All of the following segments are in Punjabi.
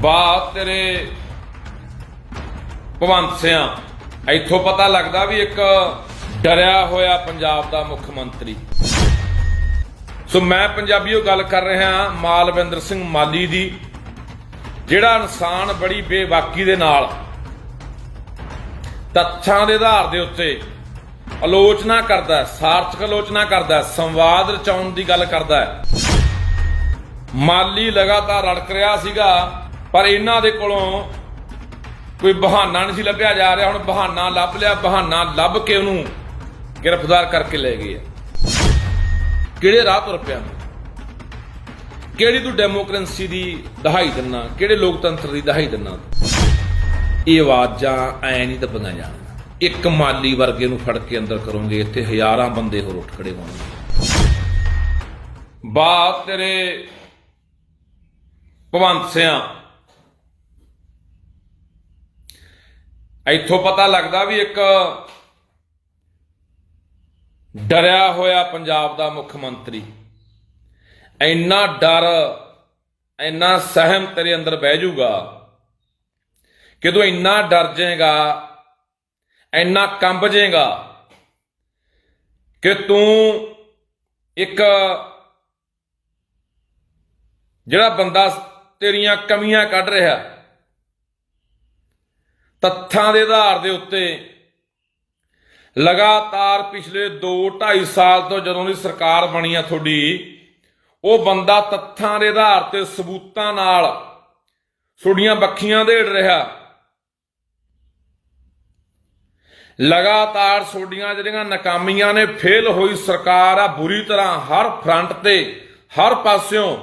ਬਾ ਤੇਰੇ ਭਵੰਤ ਸਿਆਂ। ਇੱਥੋਂ ਪਤਾ ਲੱਗਦਾ ਵੀ ਇੱਕ ਡਰਿਆ ਹੋਇਆ ਪੰਜਾਬ ਦਾ ਮੁੱਖ ਮੰਤਰੀ। ਸੋ ਮੈਂ ਪੰਜਾਬੀਓ ਗੱਲ ਕਰ ਰਿਹਾ ਮਾਲਵਿੰਦਰ ਸਿੰਘ ਮਾਲੀ ਦੀ, ਜਿਹੜਾ ਇਨਸਾਨ ਬੜੀ ਬੇਵਾਕੀ ਦੇ ਨਾਲ ਤੱਥਾਂ ਦੇ ਆਧਾਰ ਦੇ ਉੱਤੇ ਆਲੋਚਨਾ ਕਰਦਾ ਸਾਰਥਕ ਆਲੋਚਨਾ ਕਰਦਾ ਸੰਵਾਦ ਰਚਾਉਣ ਦੀ ਗੱਲ ਕਰਦਾ ਮਾਲੀ ਲਗਾਤਾਰ ਰੜਕ ਰਿਹਾ ਸੀਗਾ। ਪਰ ਇਹਨਾਂ ਦੇ ਕੋਲੋਂ ਕੋਈ ਬਹਾਨਾ ਨਹੀਂ ਸੀ ਲੱਭਿਆ ਜਾ ਰਿਹਾ। ਹੁਣ ਬਹਾਨਾ ਲੱਭ ਲਿਆ, ਬਹਾਨਾ ਲੱਭ ਕੇ ਉਹਨੂੰ ਗ੍ਰਿਫਤਾਰ ਕਰਕੇ ਲੈ ਗਏ ਕਿਹੜੇ ਰਾਹ ਤੁਰ ਪਿਆ? ਕਿਹੜੀ ਤੂੰ ਡੈਮੋਕ੍ਰੇਸੀ ਦੀ ਦਹਾਈ ਦਿੰਨਾ? ਕਿਹੜੇ ਲੋਕਤੰਤਰ ਦੀ ਦਹਾਈ ਦਿੰਨਾ? ਇਹ ਆਵਾਜ਼ਾਂ ਐ ਨਹੀਂ ਦੱਬੀਆਂ ਜਾਣ ਇੱਕ ਮਾਲੀ ਵਰਗੇ ਨੂੰ ਫੜ ਕੇ ਅੰਦਰ ਕਰੋਗੇ, ਇੱਥੇ ਹਜ਼ਾਰਾਂ ਬੰਦੇ ਹੋਰ ਉੱਠ ਖੜੇ ਹੋਣਗੇ। ਬਾਤ ਤੇਰੇ ਭਵੰਤ ਸਿਆਂ ਇੱਥੋਂ ਪਤਾ ਲੱਗਦਾ ਵੀ ਇੱਕ ਡਰਿਆ ਹੋਇਆ ਪੰਜਾਬ ਦਾ ਮੁੱਖ ਮੰਤਰੀ। ਇੰਨਾ ਡਰ, ਇੰਨਾ ਸਹਿਮ ਤੇਰੇ ਅੰਦਰ ਬਹਿ ਜਾਊਗਾ ਕਿ ਤੂੰ ਇੰਨਾ ਡਰ ਜਾਏਗਾ, ਇੰਨਾ ਕੰਬ ਜਾਏਗਾ ਕਿ ਤੂੰ ਇੱਕ ਜਿਹੜਾ ਬੰਦਾ ਤੇਰੀਆਂ ਕਮੀਆਂ ਕੱਢ ਰਿਹਾ ਤੱਥਾਂ ਦੇ ਆਧਾਰ ਦੇ ਉੱਤੇ ਲਗਾਤਾਰ ਪਿਛਲੇ 2 2.5 ਸਾਲ ਤੋਂ ਜਦੋਂ ਦੀ ਸਰਕਾਰ ਬਣੀ ਆ ਤੁਹਾਡੀ, ਉਹ ਬੰਦਾ ਤੱਥਾਂ ਦੇ ਆਧਾਰ ਤੇ ਸਬੂਤਾਂ ਨਾਲ ਤੁਹਾਡੀਆਂ ਬੱਖੀਆਂ ਦੇੜ ਰਿਹਾ। ਲਗਾਤਾਰ ਤੁਹਾਡੀਆਂ ਜਿਹੜੀਆਂ ਨਾਕਾਮੀਆਂ ਨੇ, ਫੇਲ ਹੋਈ ਸਰਕਾਰ ਆ ਬੁਰੀ ਤਰ੍ਹਾਂ ਹਰ ਫਰੰਟ ਤੇ, ਹਰ ਪਾਸਿਓਂ,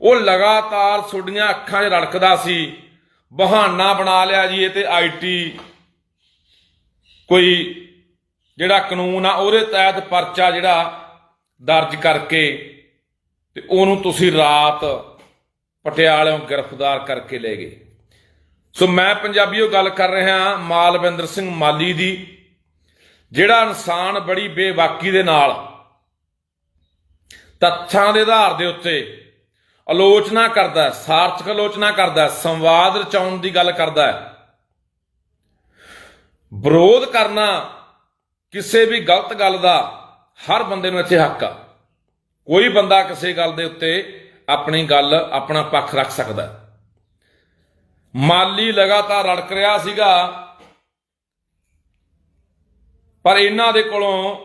ਉਹ ਲਗਾਤਾਰ ਤੁਹਾਡੀਆਂ ਅੱਖਾਂ 'ਚ ਰੜਕਦਾ ਸੀ। ਬਹਾਨਾ ਬਣਾ ਲਿਆ ਜੀ ਇਹ ਤੇ ਆਈਟੀ ਕੋਈ ਜਿਹੜਾ ਕਾਨੂੰਨ ਆ, ਉਹਦੇ ਤਹਿਤ ਪਰਚਾ ਜਿਹੜਾ ਦਰਜ ਕਰਕੇ ਤੇ ਉਹਨੂੰ ਤੁਸੀਂ ਰਾਤ ਪਟਿਆਲਿਓਂ ਗ੍ਰਿਫਤਾਰ ਕਰਕੇ ਲੈ ਗਏ। ਸੋ ਮੈਂ ਪੰਜਾਬੀਓ ਗੱਲ ਕਰ ਰਿਹਾ ਮਾਲਵਿੰਦਰ ਸਿੰਘ ਮਾਲੀ ਦੀ, ਜਿਹੜਾ ਇਨਸਾਨ ਬੜੀ ਬੇਵਾਕੀ ਦੇ ਨਾਲ ਤੱਥਾਂ ਦੇ ਆਧਾਰ ਦੇ ਉੱਤੇ ਆਲੋਚਨਾ ਕਰਦਾ ਸਾਰਥਕ ਆਲੋਚਨਾ ਕਰਦਾ ਸੰਵਾਦ ਰਚਾਉਣ ਦੀ ਗੱਲ ਕਰਦਾ ਵਿਰੋਧ ਕਰਨਾ ਕਿਸੇ ਵੀ ਗਲਤ ਗੱਲ ਦਾ ਹਰ ਬੰਦੇ ਨੂੰ ਇੱਥੇ ਹੱਕ ਆ। ਕੋਈ ਬੰਦਾ ਕਿਸੇ ਗੱਲ ਦੇ ਉੱਤੇ ਆਪਣੀ ਗੱਲ, ਆਪਣਾ ਪੱਖ ਰੱਖ ਸਕਦਾ ਮਾਲੀ ਲਗਾਤਾਰ ਰੜਕ ਰਿਹਾ ਸੀਗਾ, ਪਰ ਇਹਨਾਂ ਦੇ ਕੋਲੋਂ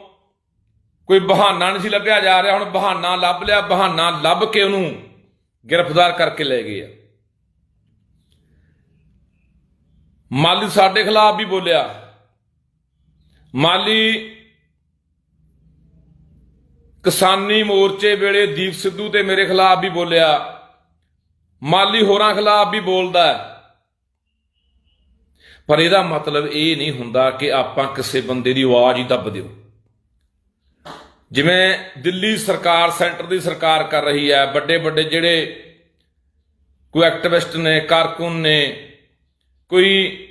ਕੋਈ ਬਹਾਨਾ ਨਹੀਂ ਸੀ ਲੱਭਿਆ ਜਾ ਰਿਹਾ। ਹੁਣ ਬਹਾਨਾ ਲੱਭ ਲਿਆ, ਬਹਾਨਾ ਲੱਭ ਕੇ ਉਹਨੂੰ ਗ੍ਰਿਫਤਾਰ ਕਰਕੇ ਲੈ ਗਏ ਆ। ਮਾਲੀ ਸਾਡੇ ਖਿਲਾਫ ਵੀ ਬੋਲਿਆ। ਮਾਲੀ ਕਿਸਾਨੀ ਮੋਰਚੇ ਵੇਲੇ ਦੀਪ ਸਿੱਧੂ ਤੇ ਮੇਰੇ ਖਿਲਾਫ ਵੀ ਬੋਲਿਆ। ਮਾਲੀ ਹੋਰਾਂ ਖਿਲਾਫ ਵੀ ਬੋਲਦਾ ਪਰ ਇਹਦਾ ਮਤਲਬ ਇਹ ਨਹੀਂ ਹੁੰਦਾ ਕਿ ਆਪਾਂ ਕਿਸੇ ਬੰਦੇ ਦੀ ਆਵਾਜ਼ ਹੀ ਦੱਬ ਦਿਓ। ਜਿਵੇਂ ਦਿੱਲੀ ਸਰਕਾਰ, ਸੈਂਟਰ ਦੀ ਸਰਕਾਰ ਕਰ ਰਹੀ ਹੈ ਵੱਡੇ ਵੱਡੇ ਜਿਹੜੇ ਕੋਈ ਐਕਟਿਵਿਸਟ ਨੇ, ਕਾਰਕੁਨ ਨੇ, ਕੋਈ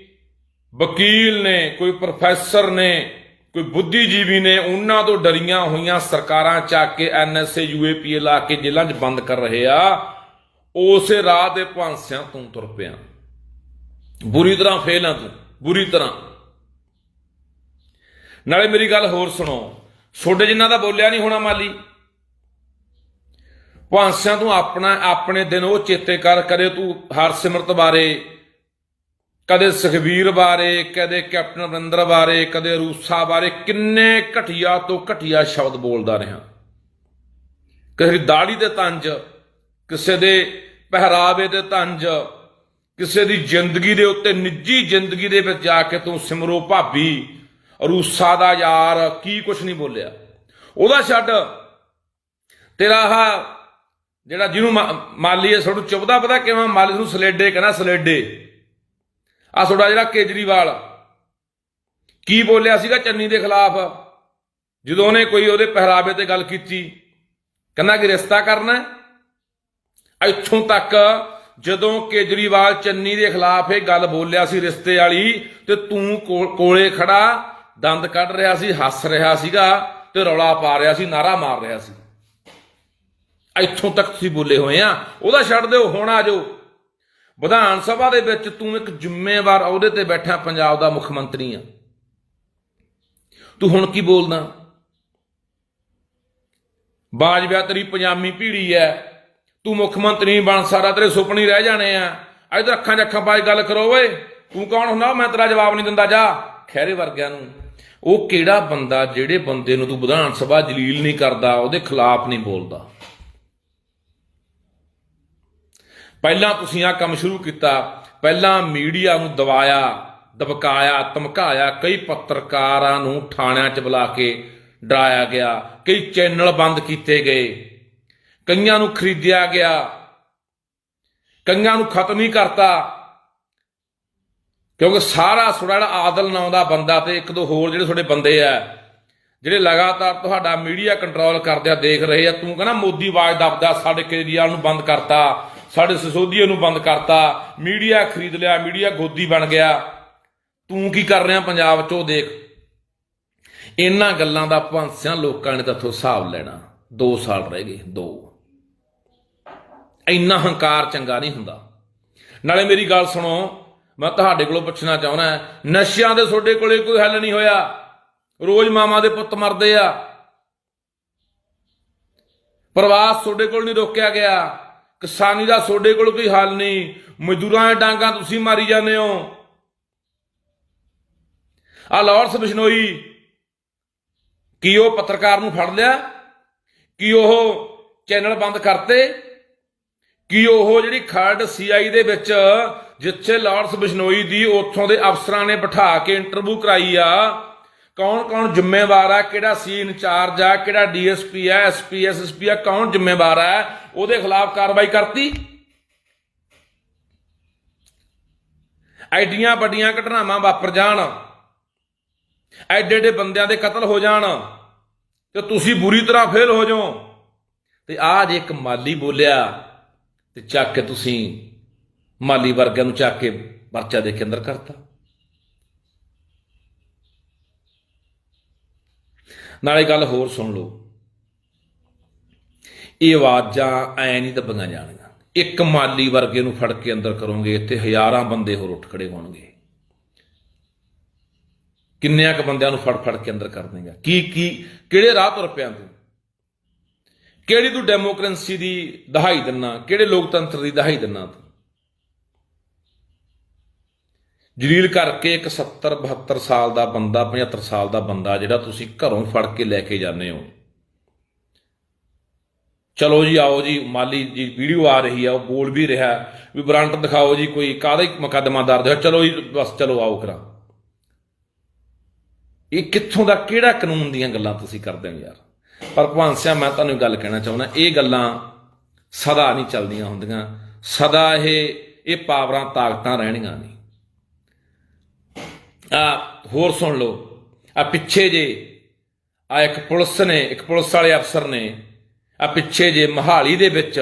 ਵਕੀਲ ਨੇ, ਕੋਈ ਪ੍ਰੋਫੈਸਰ ਨੇ, ਕੋਈ ਬੁੱਧੀਜੀਵੀ ਨੇ, ਉਹਨਾਂ ਤੋਂ ਡਰੀਆਂ ਹੋਈਆਂ ਸਰਕਾਰਾਂ ਚੱਕ ਕੇ ਐਨਐਸਏ ਯੂਏਪੀਏ ਲਾ ਕੇ ਜੇਲ੍ਹਾਂ 'ਚ ਬੰਦ ਕਰ ਰਹੇ ਆ, ਉਸੇ ਰਾਹ ਦੇ ਭਾਂਸਿਆਂ ਤੋਂ ਤੁਰ ਪਿਆ। ਬੁਰੀ ਤਰ੍ਹਾਂ ਫੇਲ ਆ ਤੂੰ, ਬੁਰੀ ਤਰ੍ਹਾਂ। ਨਾਲੇ ਮੇਰੀ ਗੱਲ ਹੋਰ ਸੁਣੋ ਛੋਡੇ ਜਿੰਨਾ ਦਾ ਬੋਲਿਆ ਨਹੀਂ ਹੋਣਾ ਮਾਲੀ। ਭਾਂਸਿਆਂ ਤੂੰ ਆਪਣਾ, ਆਪਣੇ ਦਿਨ ਉਹ ਚੇਤੇ ਕਰ, ਕਦੇ ਤੂੰ ਹਰਸਿਮਰਤ ਬਾਰੇ, ਕਦੇ ਸੁਖਬੀਰ ਬਾਰੇ, ਕਦੇ ਕੈਪਟਨ ਅਮਰਿੰਦਰ ਬਾਰੇ, ਕਦੇ ਰੂਸਾ ਬਾਰੇ ਕਿੰਨੇ ਘਟੀਆ ਤੋਂ ਘਟੀਆ ਸ਼ਬਦ ਬੋਲਦਾ ਰਿਹਾ। ਕਿਸੇ ਦੀ ਦਾੜੀ ਦੇ ਤੰਜ, ਕਿਸੇ ਦੇ ਪਹਿਰਾਵੇ ਦੇ ਤੰਜ, ਕਿਸੇ ਦੀ ਜ਼ਿੰਦਗੀ ਦੇ ਉੱਤੇ ਨਿੱਜੀ ਜ਼ਿੰਦਗੀ ਦੇ ਵਿੱਚ ਜਾ ਕੇ ਤੂੰ ਸਿਮਰੋ ਭਾਬੀ ਰੂਸਾ ਦਾ ਯਾਰ, ਕੀ ਕੁਛ ਨਹੀਂ ਬੋਲਿਆ। ਉਹਦਾ ਛੱਡ, ਤੇਰਾ ਆਹ ਜਿਹੜਾ ਜਿਹਨੂੰ ਮਾਲੀ ਹੈ ਤੁਹਾਨੂੰ ਚੁੱਭਦਾ ਪਤਾ ਕਿਵੇਂ ਮਾਲੀ ਨੂੰ ਸਲੇਡੇ ਕਹਿੰਦਾ ਸਲੇਡੇ। ਆ ਤੁਹਾਡਾ ਜਿਹੜਾ ਕੇਜਰੀਵਾਲ, ਕੀ ਬੋਲਿਆ ਸੀਗਾ ਚੰਨੀ ਦੇ ਖਿਲਾਫ? ਜਦੋਂ ਉਹਨੇ ਕੋਈ ਉਹਦੇ ਪਹਿਰਾਵੇ ਤੇ ਗੱਲ ਕੀਤੀ, ਕਹਿੰਦਾ ਕਿ ਰਿਸ਼ਤਾ ਕਰਨਾ ਇੱਥੋਂ ਤੱਕ ਜਦੋਂ ਕੇਜਰੀਵਾਲ ਚੰਨੀ ਦੇ ਖਿਲਾਫ ਇਹ ਗੱਲ ਬੋਲਿਆ ਸੀ ਰਿਸ਼ਤੇ ਵਾਲੀ, ਤੇ ਤੂੰ ਕੋਲੇ ਖੜਾ ਦੰਦ ਕੱਢ ਰਿਹਾ ਸੀ, ਹੱਸ ਰਿਹਾ ਸੀਗਾ ਤੇ ਰੌਲਾ ਪਾ ਰਿਹਾ ਸੀ, ਨਾਰਾ ਮਾਰ ਰਿਹਾ ਸੀ। ਇੱਥੋਂ ਤੱਕ ਤੁਸੀਂ ਬੋਲੇ ਹੋਏ ਆ, ਉਹਦਾ ਛੱਡ ਦਿਓ, ਹੁਣ ਆ ਜਾਓ। ਵਿਧਾਨ ਸਭਾ ਦੇ ਵਿੱਚ ਤੂੰ ਇੱਕ ਜ਼ਿੰਮੇਵਾਰ ਅਹੁਦੇ ਤੇ ਬੈਠਾ, ਪੰਜਾਬ ਦਾ ਮੁੱਖ ਮੰਤਰੀ ਆ। ਤੂੰ ਹੁਣ ਕੀ ਬੋਲਦਾ? ਬਾਜਵਾ ਤੇਰੀ ਪੰਜਾਮੀ ਪੀੜੀ ਐ। ਤੂੰ ਮੁੱਖ ਮੰਤਰੀ ਨਹੀਂ ਬਣ ਸਕਦਾ, ਤੇਰੇ ਸੁਪਨੇ ਰਹਿ ਜਾਣੇ ਆ। ਇਧਰ ਅੱਖਾਂ 'ਚ ਅੱਖਾਂ ਪਾ ਕੇ ਗੱਲ ਕਰੋ ਓਏ। ਤੂੰ ਕੌਣ ਹੁੰਦਾ? ਮੈਂ ਤੇਰਾ ਜਵਾਬ ਨਹੀਂ ਦਿੰਦਾ, ਜਾ। ਖੈਰੇ ਵਰਗਿਆਂ ਨੂੰ। ਉਹ ਕਿਹੜਾ ਬੰਦਾ ਜਿਹੜੇ ਬੰਦੇ ਨੂੰ ਤੂੰ ਵਿਧਾਨ ਸਭਾ ਜਲੀਲ ਨਹੀਂ ਕਰਦਾ, ਉਹਦੇ ਖਿਲਾਫ ਨਹੀਂ ਬੋਲਦਾ? ਪਹਿਲਾਂ ਤੁਸੀਂ ਆ ਕੰਮ ਸ਼ੁਰੂ ਕੀਤਾ, ਪਹਿਲਾਂ ਮੀਡੀਆ ਨੂੰ ਦਬਾਇਆ, ਦਬਕਾਇਆ, ਧਮਕਾਇਆ, ਕਈ ਪੱਤਰਕਾਰਾਂ ਨੂੰ ਥਾਣਿਆਂ 'ਚ ਬੁਲਾ ਕੇ ਡਰਾਇਆ ਗਿਆ, ਕਈ ਚੈਨਲ ਬੰਦ ਕੀਤੇ ਗਏ, ਕਈਆਂ ਨੂੰ ਖਰੀਦਿਆ ਗਿਆ, ਕਈਆਂ ਨੂੰ ਖਤਮ ਹੀ ਕਰਤਾ। ਕਿਉਂਕਿ ਸਾਰਾ ਸੁੜਾ ਜਿਹੜਾ ਆਦਲ ਨਾਂ ਦਾ ਬੰਦਾ ਤੇ ਇੱਕ ਦੋ ਹੋਰ ਜਿਹੜੇ ਤੁਹਾਡੇ ਬੰਦੇ ਆ, ਜਿਹੜੇ ਲਗਾਤਾਰ ਤੁਹਾਡਾ ਮੀਡੀਆ ਕੰਟਰੋਲ ਕਰਦੇ ਆ, ਦੇਖ ਰਹੇ ਆ, ਤੂੰ ਕਹਿੰਦਾ ਮੋਦੀ ਆਵਾਜ਼ ਦੱਬਦਾ, ਸਾਡੇ ਕੇਜਰੀਵਾਲ ਨੂੰ ਬੰਦ ਕਰਤਾ, ਸਾਡੇ ਸਸੋਦੀਏ ਨੂੰ ਬੰਦ ਕਰਤਾ, ਮੀਡੀਆ ਖਰੀਦ ਲਿਆ, ਮੀਡੀਆ ਗੋਦੀ ਬਣ ਗਿਆ। ਤੂੰ ਕੀ ਕਰ ਰਿਹਾ ਪੰਜਾਬ 'ਚ ਉਹ ਦੇਖ? ਇਹਨਾਂ ਗੱਲਾਂ ਦਾ ਭਾਂਸਿਆਂ ਲੋਕਾਂ ਨੇ ਤਾਥੋਂ ਹਿਸਾਬ ਲੈਣਾ। 2 ਸਾਲ ਰਹਿ ਗਏ 2 ਇੰਨਾ ਹੰਕਾਰ ਚੰਗਾ ਨਹੀਂ ਹੁੰਦਾ। ਨਾਲੇ ਮੇਰੀ ਗੱਲ ਸੁਣੋ ਮੈਂ ਤੁਹਾਡੇ ਕੋਲੋਂ ਪੁੱਛਣਾ ਚਾਹੁੰਦਾ ਨਸ਼ਿਆਂ ਦੇ ਤੁਹਾਡੇ ਕੋਲੇ ਕੋਈ ਹੱਲ ਨਹੀਂ ਹੋਇਆ? ਰੋਜ਼ ਮਾਮਾ ਦੇ ਪੁੱਤ ਮਰਦੇ ਆ। ਪ੍ਰਵਾਸ ਤੁਹਾਡੇ ਕੋਲ ਨਹੀਂ ਰੋਕਿਆ ਗਿਆ। ਕਿਸਾਨੀ ਦਾ ਤੁਹਾਡੇ ਕੋਲ ਕੋਈ ਹੱਲ ਨਹੀਂ। ਮਜ਼ਦੂਰਾਂ ਦੇ ਡਾਂਗਾ ਤੁਸੀਂ ਮਾਰੀ ਜਾਂਦੇ ਹੋ। ਆ ਲਾਰੈਂਸ ਬਿਸ਼ਨੋਈ ਕੀ ਉਹ ਪੱਤਰਕਾਰ ਨੂੰ ਫੜ ਲਿਆ? ਕੀ ਉਹ ਚੈਨਲ ਬੰਦ ਕਰਤੇ? ਕੀ ਉਹ ਜਿਹੜੀ ਖਰੜ ਸੀਆਈ ਦੇ ਵਿੱਚ ਜਿੱਥੇ ਲਾਰੈਂਸ ਬਿਸ਼ਨੋਈ ਦੀ ਉੱਥੋਂ ਦੇ ਅਫਸਰਾਂ ਨੇ ਬਿਠਾ ਕੇ ਇੰਟਰਵਿਊ ਕਰਾਈ ਆ, ਕੌਣ ਕੌਣ ਜ਼ਿੰਮੇਵਾਰ ਆ, ਕਿਹੜਾ ਸੀ ਇੰਚਾਰਜ ਆ, ਕਿਹੜਾ ਡੀਐਸਪੀ ਆ, ਐਸਪੀ, ਐਸਐਸਪੀ ਆ, ਕੌਣ ਜ਼ਿੰਮੇਵਾਰ ਆ, ਉਹਦੇ ਖਿਲਾਫ ਕਾਰਵਾਈ ਕਰਤੀ। ਐਡੀਆਂ ਵੱਡੀਆਂ ਘਟਨਾਵਾਂ ਵਾਪਰ ਜਾਣ, ਐਡੇ ਐਡੇ ਬੰਦਿਆਂ ਦੇ ਕਤਲ ਹੋ ਜਾਣ, ਤੇ ਤੁਸੀਂ ਬੁਰੀ ਤਰ੍ਹਾਂ ਫੇਲ ਹੋ ਜਾਓ। ਤੇ ਆਹ ਜੇ ਇੱਕ ਮਾਲੀ ਬੋਲਿਆ, ਤੇ ਚੱਕ ਕੇ ਤੁਸੀਂ ਮਾਲੀ ਵਰਗਿਆਂ ਨੂੰ ਚੱਕ ਕੇ ਪਰਚਾ ਦੇ ਕੇ ਅੰਦਰ ਕਰਤਾ। ਨਾਲੇ ਗੱਲ ਹੋਰ ਸੁਣ ਲਓ। ਇਹ ਆਵਾਜ਼ਾਂ ਐ ਨਹੀਂ ਦੱਬੀਆਂ ਜਾਣਗੀਆਂ ਇੱਕ ਮਾਲੀ ਵਰਗੇ ਨੂੰ ਫੜ ਕੇ ਅੰਦਰ ਕਰੋਗੇ, ਇੱਥੇ ਹਜ਼ਾਰਾਂ ਬੰਦੇ ਹੋਰ ਉੱਠ ਖੜੇ ਹੋਣਗੇ। ਕਿੰਨਿਆਂ ਕ ਬੰਦਿਆਂ ਨੂੰ ਫੜ ਫੜ ਕੇ ਅੰਦਰ ਕਰ ਦੇਗਾ ਕੀ ਕੀ ਕਿਹੜੇ ਰਾਹ ਤੁਰ ਪਿਆ ਤੂੰ? ਕਿਹੜੀ ਤੂੰ ਡੈਮੋਕ੍ਰੇਸੀ ਦੀ ਦਹਾਈ ਦਿੰਨਾ, ਕਿਹੜੇ ਲੋਕਤੰਤਰ ਦੀ ਦਹਾਈ ਦਿੰਨਾ ਤੂੰ? ਜਲੀਲ ਕਰਕੇ ਇੱਕ 70 72 ਸਾਲ ਦਾ ਬੰਦਾ 75 ਸਾਲ ਦਾ ਬੰਦਾ ਜਿਹੜਾ ਤੁਸੀਂ ਘਰੋਂ ਫੜ ਕੇ ਲੈ ਕੇ ਜਾਂਦੇ ਹੋ। ਚਲੋ ਜੀ, ਆਓ ਜੀ, ਮਾਲੀ ਜੀ ਵੀਡੀਓ ਆ ਰਹੀ ਆ, ਉਹ ਬੋਲ ਵੀ ਰਿਹਾ। ਵੀ ਵਾਰੰਟ ਦਿਖਾਓ ਜੀ, ਕੋਈ ਕਾਹਦਾ ਮੁਕੱਦਮਾ ਦਰਜ ਹੋਇਆ? ਚਲੋ ਜੀ, ਬਸ ਚਲੋ, ਆਓ ਕਰਾਂ। ਇਹ ਕਿੱਥੋਂ ਦਾ, ਕਿਹੜਾ ਕਾਨੂੰਨ ਦੀਆਂ ਗੱਲਾਂ ਤੁਸੀਂ ਕਰਦੇ ਹੋ ਯਾਰ? ਪਰ ਭਗਵਾਨ ਸਿਆ, ਮੈਂ ਤੁਹਾਨੂੰ ਇੱਕ ਗੱਲ ਕਹਿਣਾ ਚਾਹੁੰਦਾ, ਇਹ ਗੱਲਾਂ ਸਦਾ ਨਹੀਂ ਚੱਲਦੀਆਂ ਹੁੰਦੀਆਂ। ਸਦਾ ਇਹ ਇਹ ਪਾਵਰਾਂ, ਤਾਕਤਾਂ ਰਹਿਣੀਆਂ ਨਹੀਂ। ਆ ਹੋਰ ਸੁਣ ਲਓ। ਆ ਪਿੱਛੇ ਜੇ ਆ ਇੱਕ ਪੁਲਿਸ ਨੇ, ਇੱਕ ਪੁਲਿਸ ਵਾਲੇ ਅਫਸਰ ਨੇ, ਆ ਪਿੱਛੇ ਜੇ ਮਹਾਲੀ ਦੇ ਵਿੱਚ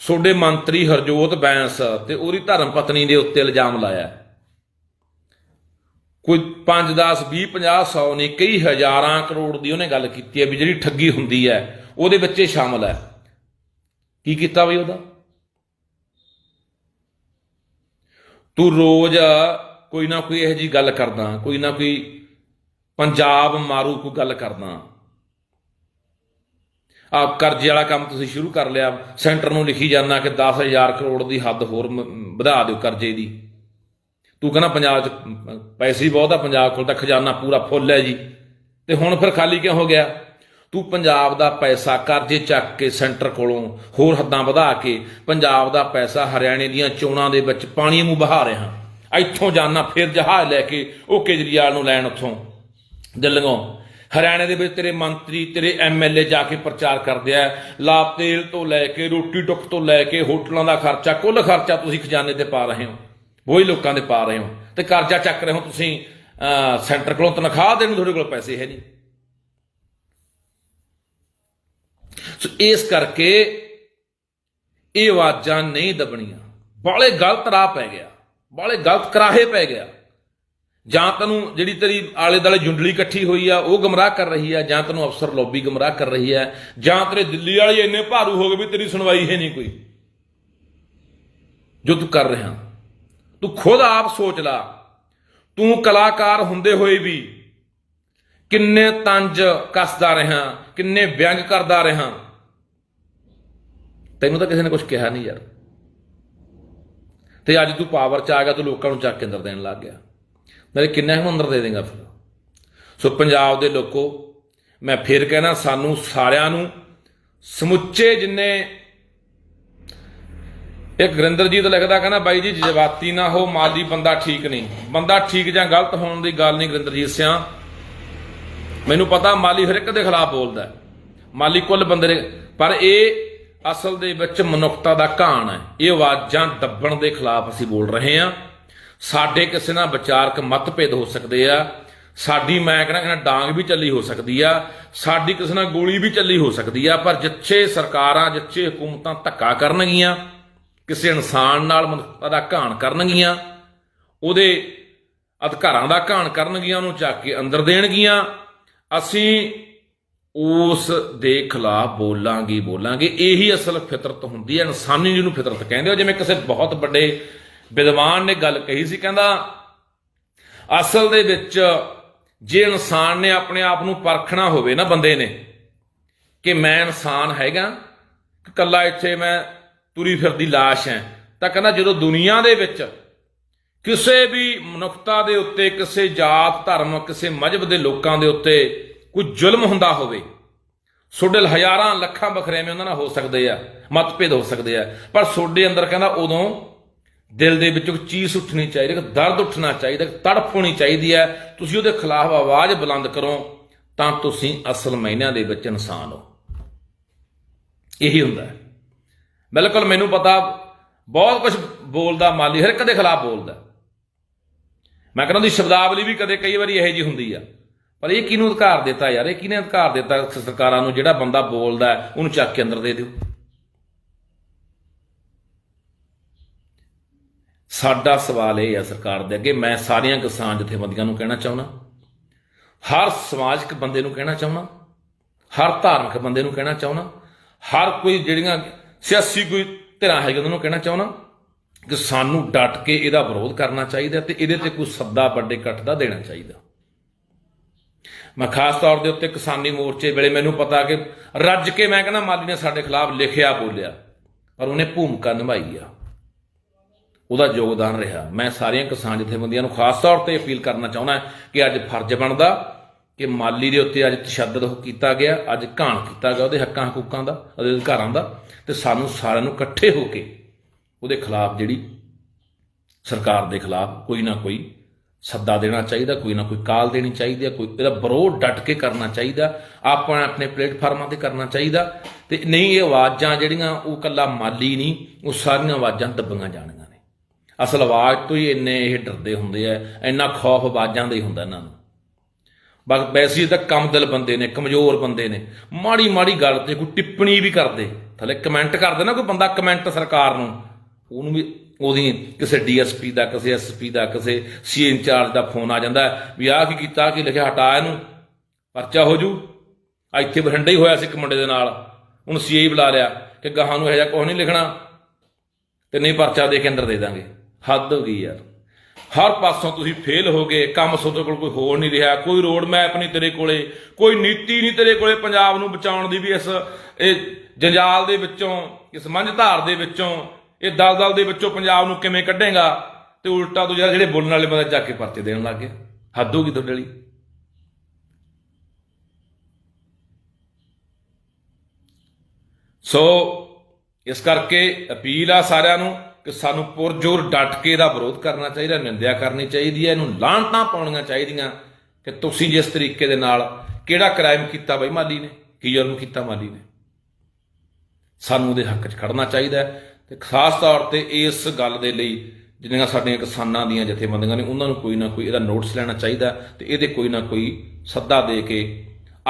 ਸੋਡੇ ਮੰਤਰੀ ਹਰਜੋਤ ਬੈਂਸ ਤੇ ਉਹਦੀ ਧਰਮ ਪਤਨੀ ਦੇ ਉੱਤੇ ਇਲਜ਼ਾਮ ਲਾਇਆ। ਕੋਈ 5 10 20 50 100 ਨਹੀਂ ਕਈ ਹਜ਼ਾਰਾਂ ਕਰੋੜ ਦੀ ਉਹਨੇ ਗੱਲ ਕੀਤੀ ਹੈ ਵੀ ਜਿਹੜੀ ਠੱਗੀ ਹੁੰਦੀ ਹੈ, ਉਹਦੇ ਵਿੱਚ ਇਹ ਸ਼ਾਮਲ ਹੈ। ਕੀ ਕੀਤਾ ਬਈ ਉਹਦਾ? ਤੂੰ ਰੋਜ਼ ਕੋਈ ਨਾ ਕੋਈ ਇਹੋ ਜੀ ਗੱਲ ਕਰਦਾ, ਕੋਈ ਨਾ ਕੋਈ ਪੰਜਾਬ ਮਾਰੂ ਕੋਈ ਗੱਲ ਕਰਦਾ। ਆਪ ਕਰਜ਼ੇ ਵਾਲਾ ਕੰਮ ਤੁਸੀਂ ਸ਼ੁਰੂ ਕਰ ਲਿਆ, ਸੈਂਟਰ ਨੂੰ ਲਿਖੀ ਜਾਂਦਾ ਕਿ 10000 ਕਰੋੜ ਦੀ ਹੱਦ ਹੋਰ ਵਧਾ ਦਿਓ ਕਰਜ਼ੇ ਦੀ। ਤੂੰ ਕਹਿੰਦਾ ਪੰਜਾਬ 'ਚ, ਪੈਸੇ ਹੀ ਬਹੁਤ ਆ ਪੰਜਾਬ ਕੋਲ ਤਾਂ ਖਜ਼ਾਨਾ ਪੂਰਾ ਫੁੱਲ ਹੈ ਜੀ। ਤੇ ਹੁਣ ਫਿਰ ਖਾਲੀ ਕਿਉਂ ਹੋ ਗਿਆ? ਤੂੰ ਪੰਜਾਬ ਦਾ ਪੈਸਾ ਕਰਜ਼ੇ ਚੱਕ ਕੇ ਸੈਂਟਰ ਕੋਲੋਂ ਹੋਰ ਹੱਦਾਂ ਵਧਾ ਕੇ ਪੰਜਾਬ ਦਾ ਪੈਸਾ ਹਰਿਆਣੇ ਦੀਆਂ ਚੋਣਾਂ ਦੇ ਵਿੱਚ ਪਾਣੀ ਨੂੰ ਬਹਾ ਰਿਹਾ। ਇੱਥੋਂ ਜਾਣਾ ਫਿਰ ਜਹਾਜ਼ ਲੈ ਕੇ ਉਹ ਕੇਜਰੀਵਾਲ ਨੂੰ ਲੈਣ ਉੱਥੋਂ। ਦਿੱਲੀੋਂ ਹਰਿਆਣੇ ਦੇ ਵਿੱਚ ਤੇਰੇ ਮੰਤਰੀ, ਤੇਰੇ ਐਮਐਲਏ ਜਾ ਕੇ ਪ੍ਰਚਾਰ ਕਰਦੇ ਆ। ਲਾ ਤੇਲ ਤੋਂ ਲੈ ਕੇ, ਰੋਟੀ ਟੁੱਕ ਤੋਂ ਲੈ ਕੇ, ਹੋਟਲਾਂ ਦਾ ਖਰਚਾ, ਕੁੱਲ ਖਰਚਾ ਤੁਸੀਂ ਖਜ਼ਾਨੇ ਤੇ ਪਾ ਰਹੇ ਹੋ। ਉਹੀ ਲੋਕਾਂ ਦੇ ਪਾ ਰਹੇ ਹੋ। ਤੇ ਕਰਜ਼ਾ ਚੱਕ ਰਹੇ ਹੋ ਤੁਸੀਂ ਸੈਂਟਰ ਕੋਲੋਂ ਤਨਖਾਹ ਦੇਣ ਨੂੰ ਤੁਹਾਡੇ ਕੋਲ ਪੈਸੇ ਹੈ ਨਹੀਂ। ਸੋ ਇਸ ਕਰਕੇ ਇਹ ਆਵਾਜ਼ਾਂ ਨਹੀਂ ਦਬਣੀਆਂ। ਬਾਲੇ ਗਲਤ ਰਾਹ ਪੈ ਗਿਆ। ਬਾਲੇ ਗਲਤ ਕਰਾਹੇ ਪੈ ਗਿਆ। ਜਾਂ ਤੈਨੂੰ ਜਿਹੜੀ ਤੇਰੀ ਆਲੇ ਦਾਲੇ ਜੁੰਡਲੀ ਇਕੱਠੀ ਹੋਈ ਆ, ਉਹ ਗਮਰਾਹ ਕਰ ਰਹੀ ਆ, ਜਾਂ ਤੈਨੂੰ ਅਫਸਰ ਲੌਬੀ ਗਮਰਾਹ ਕਰ ਰਹੀ ਆ, ਜਾਂ ਤੇਰੇ ਦਿੱਲੀ ਵਾਲੇ ਇੰਨੇ ਭਾਰੂ ਹੋ ਗਏ ਵੀ ਤੇਰੀ ਸੁਣਵਾਈ ਹੈ ਨਹੀਂ ਕੋਈ। ਜੋ ਤੂੰ ਕਰ ਰਿਹਾ, ਤੂੰ ਖੁਦ ਆਪ ਸੋਚ ਲਾ। ਤੂੰ ਕਲਾਕਾਰ ਹੁੰਦੇ ਹੋਏ ਵੀ ਕਿੰਨੇ ਤੰਜ ਕੱਸਦਾ ਰਿਹਾ, ਕਿੰਨੇ ਵਿਅੰਗ ਕਰਦਾ ਰਿਹਾ। ਤੈਨੂੰ ਤਾਂ ਕਿਸੇ ਨੇ ਕੁਝ ਕਿਹਾ ਨਹੀਂ ਯਾਰ। ਤੇ ਅੱਜ ਤੂੰ ਪਾਵਰ ਚ ਆ ਗਿਆ, ਤੂੰ ਲੋਕਾਂ ਨੂੰ ਚੱਕ ਕੇ ਅੰਦਰ ਦੇਣ ਲੱਗ ਗਿਆ। ਨਾਲੇ ਕਿੰਨਾ ਨੂੰ ਅੰਦਰ ਦੇ ਦੇਗਾ ਫਿਰ? ਸੋ ਪੰਜਾਬ ਦੇ ਲੋਕੋ, ਮੈਂ ਫੇਰ ਕਹਿਣਾ, ਸਾਨੂੰ ਸਾਰਿਆਂ ਨੂੰ ਸਮੁੱਚੇ ਜਿੰਨੇ ਇੱਕ ਗਰਿੰਦਰਜੀਤ ਲਿਖਦਾ, ਕਹਿੰਦਾ, ਬਾਈ ਜੀ, ਜਜ਼ਬਾਤੀ ਨਾ ਹੋ, ਮਾਲੀ ਬੰਦਾ ਠੀਕ ਨਹੀਂ। ਬੰਦਾ ਠੀਕ ਜਾਂ ਗਲਤ ਹੋਣ ਦੀ ਗੱਲ ਨਹੀਂ ਗੁਰਿੰਦਰਜੀਤ ਸਿਆ। ਮੈਨੂੰ ਪਤਾ, ਮਾਲੀ ਹਰ ਇੱਕ ਦੇ ਖਿਲਾਫ ਬੋਲਦਾ ਮਾਲੀ ਕੁੱਲ ਬੰਦੇ ਦੇ ਪਰ ਇਹ ਅਸਲ ਦੇ ਵਿੱਚ ਮਨੁੱਖਤਾ ਦਾ ਘਾਣ ਹੈ। ਇਹ ਆਵਾਜ਼ਾਂ ਦੱਬਣ ਦੇ ਖਿਲਾਫ ਅਸੀਂ ਬੋਲ ਰਹੇ ਹਾਂ। ਸਾਡੇ ਕਿਸੇ ਨਾਲ ਵਿਚਾਰਕ ਮਤਭੇਦ ਹੋ ਸਕਦੇ ਆ। ਸਾਡੀ ਮੈਂ ਕਹਿੰਦਾ ਕਹਿੰਦਾ ਡਾਂਗ ਵੀ ਚੱਲੀ ਹੋ ਸਕਦੀ ਆ। ਸਾਡੀ ਕਿਸੇ ਨਾਲ ਗੋਲੀ ਵੀ ਚੱਲੀ ਹੋ ਸਕਦੀ ਆ। ਪਰ ਜਿੱਥੇ ਸਰਕਾਰਾਂ, ਜਿੱਥੇ ਹਕੂਮਤਾਂ ਧੱਕਾ ਕਰਨਗੀਆਂ, ਕਿਸੇ ਇਨਸਾਨ ਨਾਲ ਮਨੁੱਖਤਾ ਦਾ ਘਾਣ ਕਰਨਗੀਆਂ, ਉਹਦੇ ਅਧਿਕਾਰਾਂ ਦਾ ਘਾਣ ਕਰਨਗੀਆਂ, ਉਹਨੂੰ ਚੱਕ ਕੇ ਅੰਦਰ ਦੇਣਗੀਆਂ, ਅਸੀਂ ਉਸ ਦੇ ਖਿਲਾਫ ਬੋਲਾਂਗੇ ਬੋਲਾਂਗੇ। ਇਹੀ ਅਸਲ ਫਿਤਰਤ ਹੁੰਦੀ ਹੈ, ਇਨਸਾਨੀ ਜਿਹਨੂੰ ਫਿਤਰਤ ਕਹਿੰਦੇ ਹੋ। ਜਿਵੇਂ ਕਿਸੇ ਬਹੁਤ ਵੱਡੇ ਵਿਦਵਾਨ ਨੇ ਗੱਲ ਕਹੀ ਸੀ, ਕਹਿੰਦਾ, ਅਸਲ ਦੇ ਵਿੱਚ ਜੇ ਇਨਸਾਨ ਨੇ ਆਪਣੇ ਆਪ ਨੂੰ ਪਰਖਣਾ ਹੋਵੇ ਨਾ ਬੰਦੇ ਨੇ, ਕਿ ਮੈਂ ਇਨਸਾਨ ਹੈਗਾ, ਕਿ ਕੱਲਾ ਇੱਥੇ ਮੈਂ ਤੁਰੀ ਫਿਰਦੀ ਲਾਸ਼ ਹੈ ਤਾਂ ਕਹਿੰਦਾ ਜਦੋਂ ਦੁਨੀਆ ਦੇ ਵਿੱਚ ਕਿਸੇ ਵੀ ਮਨੁੱਖਤਾ ਦੇ ਉੱਤੇ, ਕਿਸੇ ਜਾਤ, ਧਰਮ, ਕਿਸੇ ਮਜਹਬ ਦੇ ਲੋਕਾਂ ਦੇ ਉੱਤੇ ਕੋਈ ਜ਼ੁਲਮ ਹੁੰਦਾ ਹੋਵੇ। ਸੋਡੇ ਹਜ਼ਾਰਾਂ ਲੱਖਾਂ ਬਖਰੇਵੇਂ ਉਹਨਾਂ ਨਾਲ ਹੋ ਸਕਦੇ ਆ, ਮਤਭੇਦ ਹੋ ਸਕਦੇ ਆ। ਪਰ ਸੋਡੇ ਅੰਦਰ ਕਹਿੰਦਾ ਉਦੋਂ ਦਿਲ ਦੇ ਵਿੱਚੋਂ ਇੱਕ ਚੀਜ਼ ਉੱਠਣੀ ਚਾਹੀਦੀ, ਇੱਕ ਦਰਦ ਉੱਠਣਾ ਚਾਹੀਦਾ, ਇੱਕ ਤੜਫ ਹੋਣੀ ਚਾਹੀਦੀ ਹੈ ਤੁਸੀਂ ਉਹਦੇ ਖਿਲਾਫ ਆਵਾਜ਼ ਬੁਲੰਦ ਕਰੋ, ਤਾਂ ਤੁਸੀਂ ਅਸਲ ਮਾਇਨਿਆਂ ਦੇ ਵਿੱਚ ਇਨਸਾਨ ਹੋ। ਇਹੀ ਹੁੰਦਾ ਹੈ। ਬਿਲਕੁਲ ਮੈਨੂੰ ਪਤਾ, ਬਹੁਤ ਕੁਝ ਬੋਲਦਾ ਮਾਲੀ, ਹਰ ਇੱਕ ਦੇ ਖਿਲਾਫ ਬੋਲਦਾ। ਮੈਂ ਕਹਿੰਦਾ ਉਹਦੀ ਸ਼ਬਦਾਵਲੀ ਵੀ ਕਦੇ ਕਈ ਵਾਰੀ ਇਹੋ ਜੀ ਹੁੰਦੀ ਆ। ਪਰ ਇਹ ਕਿਹਨੂੰ ਅਧਿਕਾਰ ਦਿੱਤਾ ਯਾਰ? ਇਹ ਕਿਹਨੇ ਅਧਿਕਾਰ ਦਿੱਤਾ ਸਰਕਾਰਾਂ ਨੂੰ? ਜਿਹੜਾ ਬੰਦਾ ਬੋਲਦਾ ਉਹਨੂੰ ਚੱਕ ਕੇ ਅੰਦਰ ਦੇ ਦਿਓ। ਸਾਡਾ ਸਵਾਲ ਇਹ ਹੈ ਸਰਕਾਰ ਦੇ ਅੱਗੇ। ਮੈਂ ਸਾਰੀਆਂ ਕਿਸਾਨ ਜਥੇਬੰਦੀਆਂ ਨੂੰ ਕਹਿਣਾ ਚਾਹੁੰਦਾ। ਹਰ ਸਮਾਜਿਕ ਬੰਦੇ ਨੂੰ ਕਹਿਣਾ ਚਾਹੁੰਦਾ। ਹਰ ਧਾਰਮਿਕ ਬੰਦੇ ਨੂੰ ਕਹਿਣਾ ਚਾਹੁੰਦਾ। ਹਰ ਕੋਈ ਜਿਹੜੀਆਂ ਸਿਆਸੀ ਕੋਈ ਧਿਰਾਂ ਹੈਗੀਆਂ, ਉਹਨਾਂ ਨੂੰ ਕਹਿਣਾ ਚਾਹੁੰਦਾ ਕਿ ਸਾਨੂੰ ਡਟ ਕੇ ਇਹਦਾ ਵਿਰੋਧ ਕਰਨਾ ਚਾਹੀਦਾ ਤੇ ਇਹਦੇ ਤੇ ਕੋਈ ਸੱਦਾ ਵੱਡੇ ਇਕੱਠ ਦਾ ਦੇਣਾ ਚਾਹੀਦਾ। ਮੈਂ ਖਾਸ ਤੌਰ ਦੇ ਉੱਤੇ ਕਿਸਾਨੀ ਮੋਰਚੇ ਵੇਲੇ ਮੈਨੂੰ ਪਤਾ ਕਿ ਰੱਜ ਕੇ ਮੈਂ ਕਹਿੰਦਾ ਮਾਲੀ ਨੇ ਸਾਡੇ ਖਿਲਾਫ ਲਿਖਿਆ ਬੋਲਿਆ, ਪਰ ਉਹਨੇ ਭੂਮਿਕਾ ਨਿਭਾਈ ਆ। ਉਹਦਾ ਯੋਗਦਾਨ ਰਿਹਾ। ਮੈਂ ਸਾਰੀਆਂ ਕਿਸਾਨ ਜਥੇਬੰਦੀਆਂ ਨੂੰ ਖਾਸ ਤੌਰ ਤੇ ਅਪੀਲ ਕਰਨਾ ਚਾਹੁੰਦਾ ਕਿ ਅੱਜ ਫਰਜ਼ ਬਣਦਾ ਕਿ ਮਾਲੀ ਦੇ ਉੱਤੇ ਅੱਜ ਤਸ਼ੱਦਦ ਕੀਤਾ ਗਿਆ, ਅੱਜ ਘਾਣ ਕੀਤਾ ਗਿਆ ਉਹਦੇ ਹੱਕਾਂ ਹਕੂਕਾਂ ਦਾ, ਉਹਦੇ ਅਧਿਕਾਰਾਂ ਦਾ ਤੇ ਸਾਨੂੰ ਸਾਰਿਆਂ ਨੂੰ ਇਕੱਠੇ ਹੋ ਕੇ ਉਹਦੇ ਖਿਲਾਫ ਜਿਹੜੀ ਸਰਕਾਰ ਦੇ ਖਿਲਾਫ ਕੋਈ ਨਾ ਕੋਈ ਸੱਦਾ ਦੇਣਾ ਚਾਹੀਦਾ, ਕੋਈ ਨਾ ਕੋਈ ਕਾਲ ਦੇਣੀ ਚਾਹੀਦੀ ਹੈ, ਕੋਈ ਇਹਦਾ ਵਿਰੋਧ ਡਟ ਕੇ ਕਰਨਾ ਚਾਹੀਦਾ, ਆਪਾਂ ਆਪਣੇ ਪਲੇਟਫਾਰਮਾਂ ਤੇ ਕਰਨਾ ਚਾਹੀਦਾ, ਤੇ ਨਹੀਂ ਇਹ ਆਵਾਜ਼ਾਂ ਜਿਹੜੀਆਂ ਉਹ ਕੱਲਾ ਮਾਲੀ ਨਹੀਂ, ਉਹ ਸਾਰੀਆਂ ਆਵਾਜ਼ਾਂ ਦੱਬੀਆਂ ਜਾਣੀਆਂ ਨੇ। ਅਸਲ ਆਵਾਜ਼ ਤੋਂ ਹੀ ਇੰਨੇ ਇਹ ਡਰਦੇ ਹੁੰਦੇ ਆ, ਇੰਨਾ ਖੌਫ ਆਵਾਜ਼ਾਂ ਦਾ ਹੀ ਹੁੰਦਾ ਇਹਨਾਂ ਨੂੰ। ਬਸ ਵੈਸੇ ਤਾਂ ਕਮ ਦਿਲ ਬੰਦੇ ਨੇ, ਕਮਜ਼ੋਰ ਬੰਦੇ ਨੇ, ਮਾੜੀ ਮਾੜੀ ਗੱਲ ਤੇ ਕੋਈ ਟਿੱਪਣੀ ਵੀ ਕਰਦੇ, ਥੱਲੇ ਕਮੈਂਟ ਕਰਦੇ ਨਾ ਕੋਈ ਬੰਦਾ ਕਮੈਂਟ ਸਰਕਾਰ ਨੂੰ, ਉਹਨੂੰ ਵੀ ਉਹਦੀ ਕਿਸੇ ਡੀਐਸਪੀ ਦਾ, ਕਿਸੇ ਐਸਪੀ ਦਾ, ਕਿਸੇ ਸੀ ਇੰਚਾਰਜ ਦਾ ਫੋਨ ਆ ਜਾਂਦਾ ਵੀ ਆਹ ਕੀ ਕੀਤਾ, ਕੀ ਲਿਖਿਆ, ਹਟਾ ਇਹਨੂੰ। ਪਰਚਾ ਹੋ ਜੂ। ਇੱਥੇ ਬਠਿੰਡਾ ਹੀ ਹੋਇਆ ਸੀ ਇੱਕ ਮੁੰਡੇ ਦੇ ਨਾਲ। ਉਹਨੂੰ ਸੀਆਈ ਬੁਲਾ ਲਿਆ ਕਿ ਗਾਹਾਂ ਨੂੰ ਇਹੋ ਜਿਹਾ ਕੁਝ ਨਹੀਂ ਲਿਖਣਾ। ਤੇ ਨਹੀਂ ਪਰਚਾ ਦੇ ਕੇ ਅੰਦਰ ਦੇ ਦਾਂਗੇ। ਹੱਦ ਹੋ ਗਈ ਯਾਰ। ਹਰ ਪਾਸੋਂ ਤੁਸੀਂ ਫੇਲ ਹੋ ਗਏ। ਕੰਮ ਤੁਹਾਡੇ ਕੋਲ ਕੋਈ ਹੋਰ ਨਹੀਂ ਰਿਹਾ। ਕੋਈ ਰੋਡ ਮੈਪ ਨਹੀਂ ਤੇਰੇ ਕੋਲੇ। ਕੋਈ ਨੀਤੀ ਨਹੀਂ ਤੇਰੇ ਕੋਲੇ ਪੰਜਾਬ ਨੂੰ ਬਚਾਉਣ ਦੀ ਵੀ ਇਸ, ਇਹ ਜੰਜਾਲ ਦੇ ਵਿੱਚੋਂ, ਇਸ ਮੰਝਧਾਰ ਦੇ ਵਿੱਚੋਂ ਇਹ ਦਲਦਲ ਦੇ ਵਿੱਚੋਂ ਪੰਜਾਬ ਨੂੰ ਕਿਵੇਂ ਕੱਢੇਗਾ ਤੇ ਉਲਟਾ ਤੂੰ ਜਿਹੜੇ ਬੋਲਣ ਵਾਲੇ ਬੰਦੇ ਜਾ ਕੇ ਪਰਚੇ ਦੇਣ ਲੱਗ ਗਏ। ਹੱਦ ਹੋ ਗਈ ਤੁਹਾਡੇ ਲਈ? ਸੋ ਇਸ ਕਰਕੇ ਅਪੀਲ ਆ ਸਾਰਿਆਂ ਨੂੰ ਕਿ ਸਾਨੂੰ ਪੁਰਜੋਰ ਡਟ ਕੇ ਇਹਦਾ ਵਿਰੋਧ ਕਰਨਾ ਚਾਹੀਦਾ, ਨਿੰਦਿਆ ਕਰਨੀ ਚਾਹੀਦੀ ਹੈ, ਇਹਨੂੰ ਲਾਂਟਾਂ ਪਾਉਣੀਆਂ ਚਾਹੀਦੀਆਂ ਕਿ ਤੁਸੀਂ ਜਿਸ ਤਰੀਕੇ ਦੇ ਨਾਲ ਕਿਹੜਾ ਕ੍ਰਾਈਮ ਕੀਤਾ ਬਈ ਮਾਲੀ ਨੇ, ਕੀ ਜੁਰਮ ਕੀਤਾ ਮਾਲੀ ਨੇ। ਸਾਨੂੰ ਉਹਦੇ ਹੱਕ 'ਚ ਖੜਨਾ ਚਾਹੀਦਾ ਤੇ ਖਾਸ ਤੌਰ ਤੇ ਇਸ ਗੱਲ ਦੇ ਲਈ ਜਿੰਨੀਆਂ ਸਾਡੀਆਂ ਕਿਸਾਨਾਂ ਦੀਆਂ ਜਥੇਬੰਦੀਆਂ ਨੇ, ਉਹਨਾਂ ਨੂੰ ਕੋਈ ਨਾ ਕੋਈ ਇਹਦਾ ਨੋਟਿਸ ਲੈਣਾ ਚਾਹੀਦਾ ਤੇ ਇਹਦੇ ਕੋਈ ਨਾ ਕੋਈ ਸੱਦਾ ਦੇ ਕੇ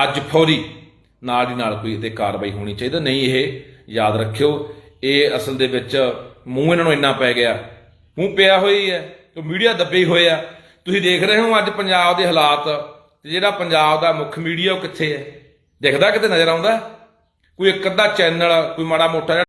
ਅੱਜ ਫੌਰੀ ਨਾਲ ਦੀ ਨਾਲ ਕੋਈ ਇਹਦੇ ਕਾਰਵਾਈ ਹੋਣੀ ਚਾਹੀਦੀ ਨਹੀਂ ਇਹ ਯਾਦ ਰੱਖਿਓ, ਇਹ ਅਸਲ ਦੇ ਵਿੱਚ ਮੂੰਹ ਇਹਨਾਂ ਨੂੰ ਇੰਨਾ ਪੈ ਗਿਆ, ਮੂੰਹ ਪਿਆ ਹੋਈ ਹੈ ਤੇ ਮੀਡੀਆ ਦੱਬੇ ਹੋਏ ਆ ਤੁਸੀਂ ਦੇਖ ਰਹੇ ਹੋ ਅੱਜ ਪੰਜਾਬ ਦੇ ਹਾਲਾਤ ਤੇ ਜਿਹੜਾ ਪੰਜਾਬ ਦਾ ਮੁੱਖ ਮੀਡੀਆ ਉਹ ਕਿੱਥੇ ਹੈ? ਦਿਖਦਾ ਕਿਤੇ ਨਜ਼ਰ ਆਉਂਦਾ? ਕੋਈ ਇੱਕ ਅੱਧਾ ਚੈਨਲ ਕੋਈ ਮਾੜਾ ਮੋਟਾ ਜਿਹਾ